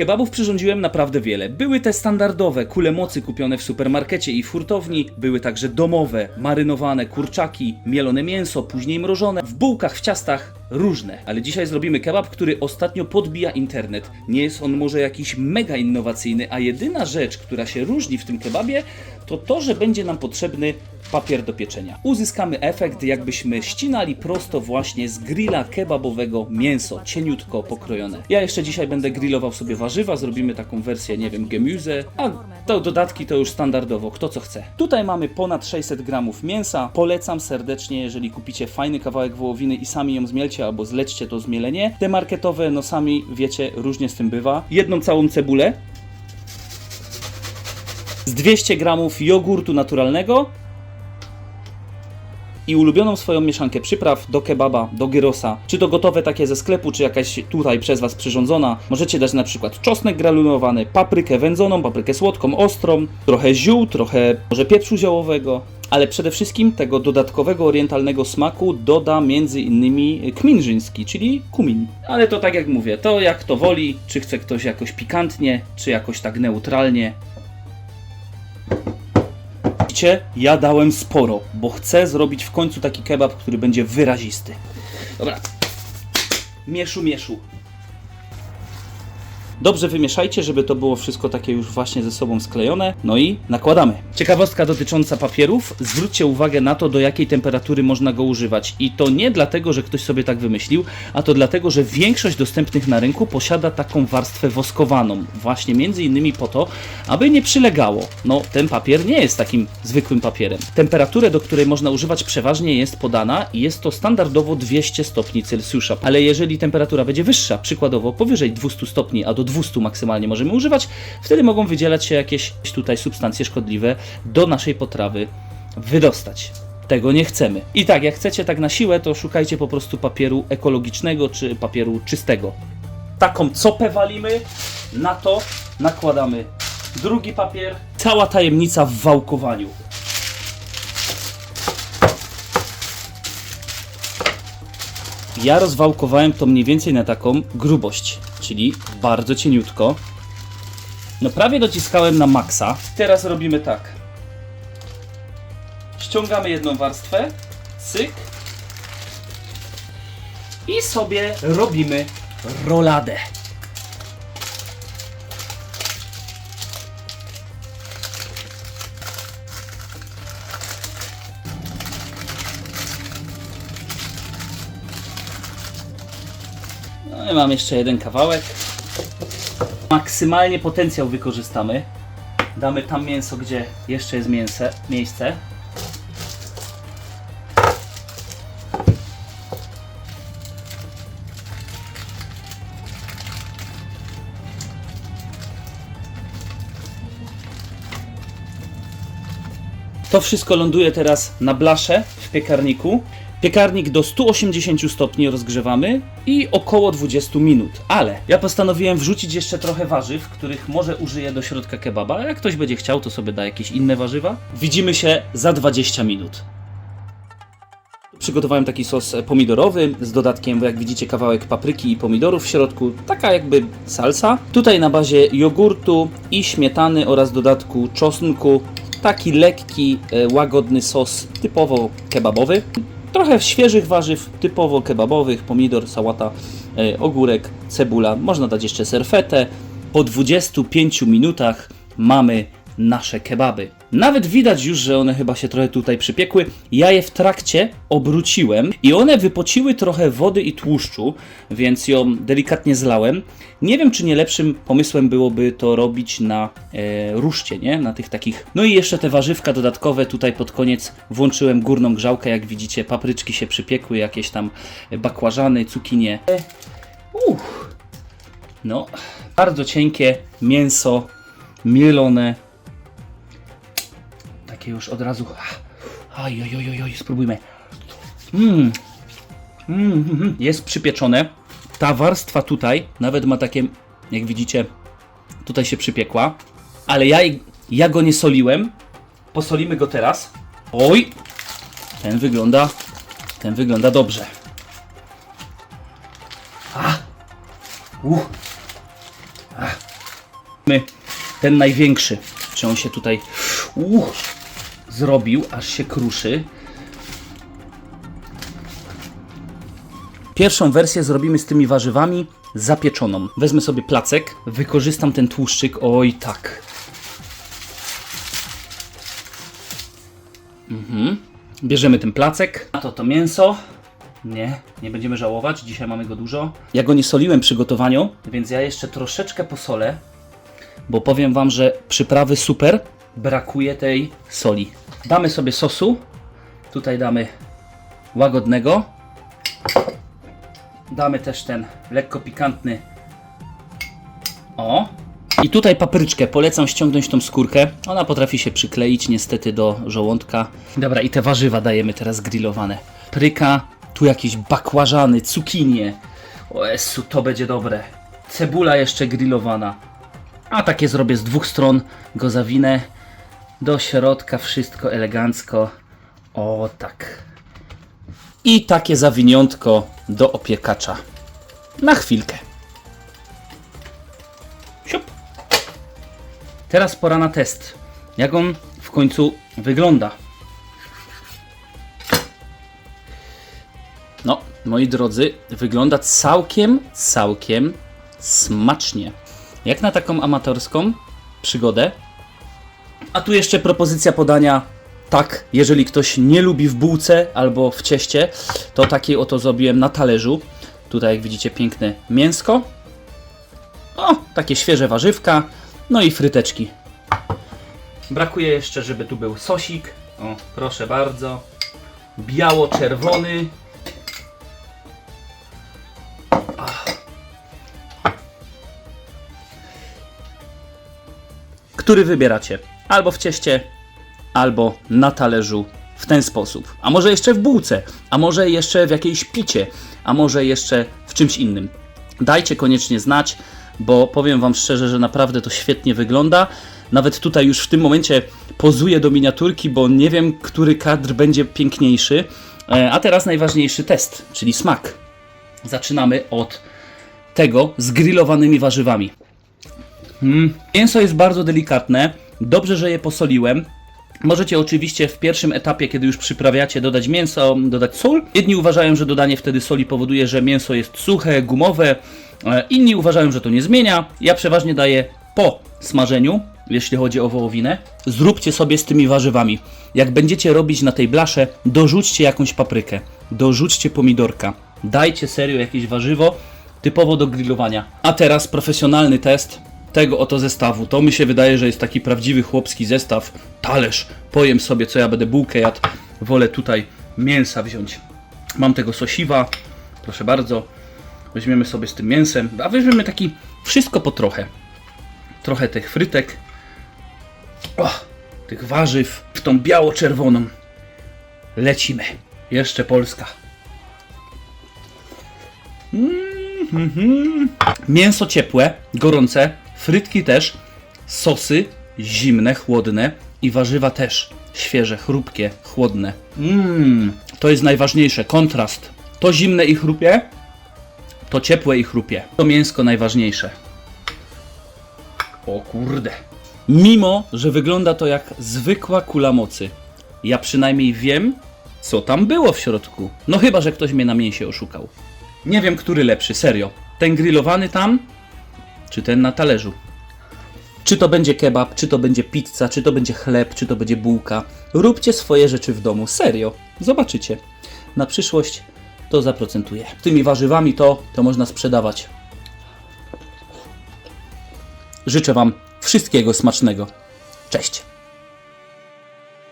Kebabów przyrządziłem naprawdę wiele. Były te standardowe, kule mocy kupione w supermarkecie i w hurtowni, były także domowe, marynowane kurczaki, mielone mięso, później mrożone, w bułkach, w ciastach, różne. Ale dzisiaj zrobimy kebab, który ostatnio podbija internet. Nie jest on może jakiś mega innowacyjny, a jedyna rzecz, która się różni w tym kebabie, to to, że będzie nam potrzebny papier do pieczenia. Uzyskamy efekt, jakbyśmy ścinali prosto właśnie z grilla kebabowego mięso, cieniutko pokrojone. Ja jeszcze dzisiaj będę grillował sobie warzywa, zrobimy taką wersję, nie wiem, gemüse, a to dodatki to już standardowo, kto co chce. Tutaj mamy ponad 600 gramów mięsa. Polecam serdecznie, jeżeli kupicie fajny kawałek wołowiny i sami ją zmielcie albo zlećcie to zmielenie. Te marketowe, no sami wiecie, różnie z tym bywa. Jedną całą cebulę, z 200 gramów jogurtu naturalnego i ulubioną swoją mieszankę przypraw do kebaba, do gyrosa, czy to gotowe takie ze sklepu, czy jakaś tutaj przez Was przyrządzona. Możecie dać na przykład czosnek granulowany, paprykę wędzoną, paprykę słodką, ostrą, trochę ziół, trochę może pieprzu ziołowego. Ale przede wszystkim tego dodatkowego orientalnego smaku doda między innymi kmin rzyński, czyli kumin. Ale to tak jak mówię, to jak to woli, czy chce ktoś jakoś pikantnie, czy jakoś tak neutralnie. Ja dałem sporo, bo chcę zrobić w końcu taki kebab, który będzie wyrazisty. Dobra. Mieszu, mieszu. Dobrze wymieszajcie, żeby to było wszystko takie już właśnie ze sobą sklejone. No i nakładamy. Ciekawostka dotycząca papierów. Zwróćcie uwagę na to, do jakiej temperatury można go używać. I to nie dlatego, że ktoś sobie tak wymyślił, a to dlatego, że większość dostępnych na rynku posiada taką warstwę woskowaną. Właśnie między innymi po to, aby nie przylegało. No, ten papier nie jest takim zwykłym papierem. Temperaturę, do której można używać przeważnie jest podana i jest to standardowo 200 stopni Celsjusza. Ale jeżeli temperatura będzie wyższa, przykładowo powyżej 200 stopni, a do 200 maksymalnie możemy używać, wtedy mogą wydzielać się jakieś tutaj substancje szkodliwe do naszej potrawy wydostać. Tego nie chcemy. I tak, jak chcecie tak na siłę, to szukajcie po prostu papieru ekologicznego czy papieru czystego. Taką copę walimy, na to nakładamy drugi papier. Cała tajemnica w wałkowaniu. Ja rozwałkowałem to mniej więcej na taką grubość, czyli bardzo cieniutko. No prawie dociskałem na maksa. Teraz robimy tak. Ściągamy jedną warstwę, cyk. I sobie robimy roladę. No i mam jeszcze jeden kawałek. Maksymalnie potencjał wykorzystamy. Damy tam mięso, gdzie jeszcze jest mięse, miejsce. To wszystko ląduje teraz na blasze w piekarniku. Piekarnik do 180 stopni rozgrzewamy i około 20 minut. Ale ja postanowiłem wrzucić jeszcze trochę warzyw, których może użyję do środka kebaba. A jak ktoś będzie chciał, to sobie da jakieś inne warzywa. Widzimy się za 20 minut. Przygotowałem taki sos pomidorowy z dodatkiem, jak widzicie, kawałek papryki i pomidorów w środku. Taka jakby salsa. Tutaj na bazie jogurtu i śmietany oraz dodatku czosnku. Taki lekki, e, łagodny sos typowo kebabowy. Trochę świeżych warzyw, typowo kebabowych, pomidor, sałata, e, ogórek, cebula. Można dać jeszcze serfetę. Po 25 minutach mamy nasze kebaby. Nawet widać już, że one chyba się trochę tutaj przypiekły. Ja je w trakcie obróciłem i one wypociły trochę wody i tłuszczu, więc ją delikatnie zlałem. Nie wiem, czy nie lepszym pomysłem byłoby to robić na e, ruszcie, nie? Na tych takich. No i jeszcze te warzywka dodatkowe tutaj pod koniec włączyłem górną grzałkę, jak widzicie, papryczki się przypiekły, jakieś tam bakłażany, cukinie. Uff. No, bardzo cienkie mięso mielone takie już od razu. Oj, oj, oj, oj, spróbujmy. Mm. Mm, mm, mm. Jest przypieczone. Ta warstwa tutaj nawet ma takie, jak widzicie, tutaj się przypiekła. Ale ja, ja go nie soliłem. Posolimy go teraz. Oj! Ten wygląda, ten wygląda dobrze. A! Uh. A. My, ten największy, czy on się tutaj uh, zrobił, aż się kruszy. Pierwszą wersję zrobimy z tymi warzywami zapieczoną. Wezmę sobie placek, wykorzystam ten tłuszczyk, oj tak. Mhm. Bierzemy ten placek, a to to mięso. Nie, nie będziemy żałować, dzisiaj mamy go dużo. Ja go nie soliłem przy gotowaniu, więc ja jeszcze troszeczkę posolę, bo powiem Wam, że przyprawy super, brakuje tej soli. Damy sobie sosu, tutaj damy łagodnego, damy też ten lekko pikantny. O. I tutaj papryczkę. Polecam ściągnąć tą skórkę. Ona potrafi się przykleić niestety do żołądka. Dobra, i te warzywa dajemy teraz grillowane. Pryka, tu jakieś bakłażany, cukinie. O to będzie dobre. Cebula jeszcze grillowana. A takie zrobię z dwóch stron. Go zawinę do środka, wszystko elegancko. O tak. I takie zawiniątko do opiekacza. Na chwilkę. Siup. Teraz pora na test. Jak on w końcu wygląda. No, moi drodzy, wygląda całkiem, całkiem smacznie. Jak na taką amatorską przygodę. A tu jeszcze propozycja podania. Tak, jeżeli ktoś nie lubi w bułce albo w cieście, to takiej oto zrobiłem na talerzu. Tutaj, jak widzicie, piękne mięsko. O, takie świeże warzywka. No i fryteczki. Brakuje jeszcze, żeby tu był sosik. O, proszę bardzo. Biało-czerwony. który wybieracie. Albo w cieście, albo na talerzu w ten sposób. A może jeszcze w bułce, a może jeszcze w jakiejś picie, a może jeszcze w czymś innym. Dajcie koniecznie znać, bo powiem Wam szczerze, że naprawdę to świetnie wygląda. Nawet tutaj już w tym momencie pozuję do miniaturki, bo nie wiem, który kadr będzie piękniejszy. E, A teraz najważniejszy test, czyli smak. Zaczynamy od tego z grillowanymi warzywami. Mm. Mięso jest bardzo delikatne. Dobrze, że je posoliłem. Możecie oczywiście w pierwszym etapie, kiedy już przyprawiacie, dodać mięso, dodać sól. Jedni uważają, że dodanie wtedy soli powoduje, że mięso jest suche, gumowe. E, Inni uważają, że to nie zmienia. Ja przeważnie daję po smażeniu, jeśli chodzi o wołowinę. Zróbcie sobie z tymi warzywami. Jak będziecie robić na tej blasze, dorzućcie jakąś paprykę, dorzućcie pomidorka. Dajcie serio jakieś warzywo, typowo do grillowania. A teraz profesjonalny test tego oto zestawu. To mi się wydaje, że jest taki prawdziwy chłopski zestaw. Talerz, pojem sobie, co ja będę bułkę jadł. Wolę tutaj mięsa wziąć. Mam tego sosiwa, proszę bardzo. Weźmiemy sobie z tym mięsem, a weźmiemy taki wszystko po trochę. Trochę tych frytek, o, tych warzyw, w tą biało-czerwoną. Lecimy. Jeszcze Polska. Mięso ciepłe, gorące, frytki też, sosy zimne, chłodne i warzywa też świeże, chrupkie, chłodne. Mmm, to jest najważniejsze, kontrast. To zimne i chrupie, to ciepłe i chrupie. To mięsko najważniejsze. O kurde. Mimo, że wygląda to jak zwykła kula mocy, ja przynajmniej wiem, co tam było w środku. No chyba, że ktoś mnie na mięsie oszukał. Nie wiem, który lepszy, serio. Ten grillowany tam, czy ten na talerzu. Czy to będzie kebab, czy to będzie pizza, czy to będzie chleb, czy to będzie bułka. Róbcie swoje rzeczy w domu, serio. Zobaczycie. Na przyszłość to zaprocentuje. Tymi warzywami to, to można sprzedawać. Życzę Wam wszystkiego smacznego. Cześć.